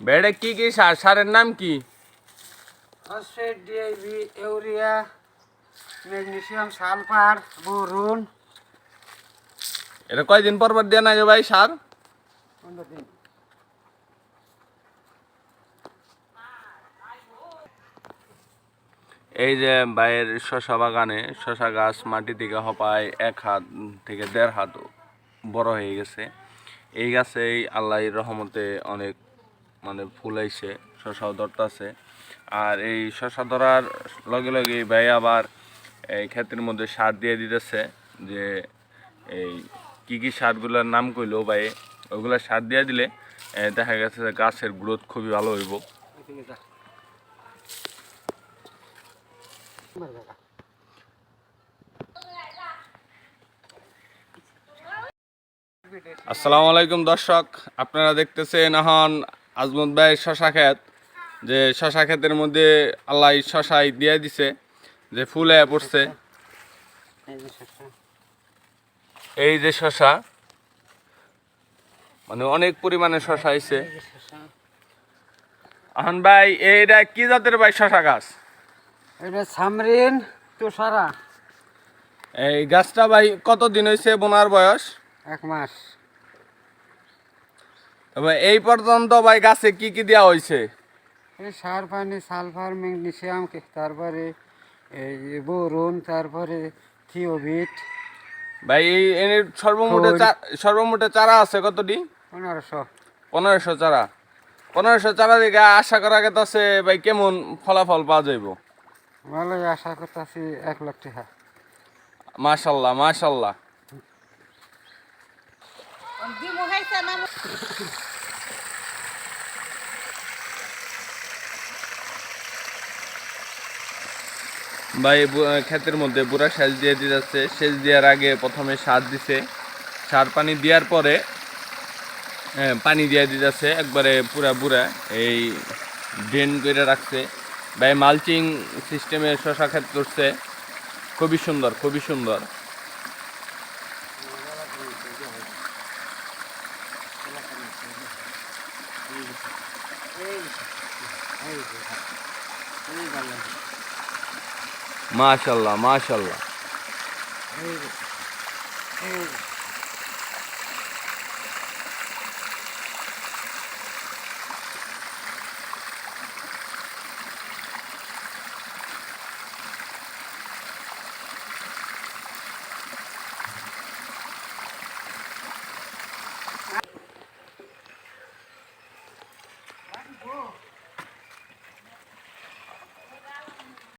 বেড়ে কি কি সার সারের নাম কি phosphate DIB urea magnesium sulphur boron এটা কয়দিন পর পর দিয়ে নাকি ভাই সার পনেরো দিন এই যে ভাইয়ের শশা বাগানে শশা গাছ মাটি থেকে হপায় এক হাত থেকে দেড় হাত বড় হয়ে গেছে। এই গাছেই আল্লাহর রহমতে অনেক মানে ফুল আইছে শশাও ধরতাছে। আর এই শশা ধরার লগে লগে ভাই আবার এই ক্ষেতের মধ্যে সার দিয়ে দিতেছে যে এই কি কী সারগুলোর নাম কইলো ভাই ওইগুলো সার দিয়ে দিলে দেখা গেছে যে গাছের গ্রোথ খুবই ভালো হইব। আসসালামু আলাইকুম দর্শক আপনারা দেখতেছেন এখন আজমত ভাইয়ের শশা ক্ষেত যে শশা ক্ষেতের মধ্যে আল্লাহ শশাই দিয়ে দিছে যে ফুলে পড়ছে। এই যে শশা। মানে অনেক পরিমাণে শশা আইছে এখন ভাই এইটা কি জাতের ভাই শশা গাছ? এটা সামরিন তুষারা। এই গাছটা ভাই কতদিন হয়েছে বোনার বয়স? এক মাস। তবে এই পর্যন্ত ভাই গাছে কি কি দেওয়া হয়েছে? এই সার পানি সালফার ম্যাগনেসিয়াম তারপরে এই বোরন তারপরে থিওবিট। ভাই এই এর সর্বমোটে। সর্বমোটে চারা আছে কতটি? পনেরোশো। পনেরোশো চারা। পনেরোশো চারা দিকে আশা করা গেছে ভাই কেমন ফলাফল পাওয়া যাইব? ভালোই আশা করতেছি এক লাখ টাকা। মাশাল্লাহ মাশাল্লাহ। ভাই ক্ষেতের মধ্যে বুড়া সেচ দিয়ে দিতেছে সেচ দেওয়ার আগে প্রথমে সার দিছে। সার পানি দেওয়ার পরে পানি দিয়ে দিতেছে একবারে পুরা বুড়া এই ড্রেন করে রাখছে। ভাই মালচিং সিস্টেমে শশা ক্ষেত করছে খুবই সুন্দর খুবই সুন্দর মাশাল্লাহ মাশাল্লাহ।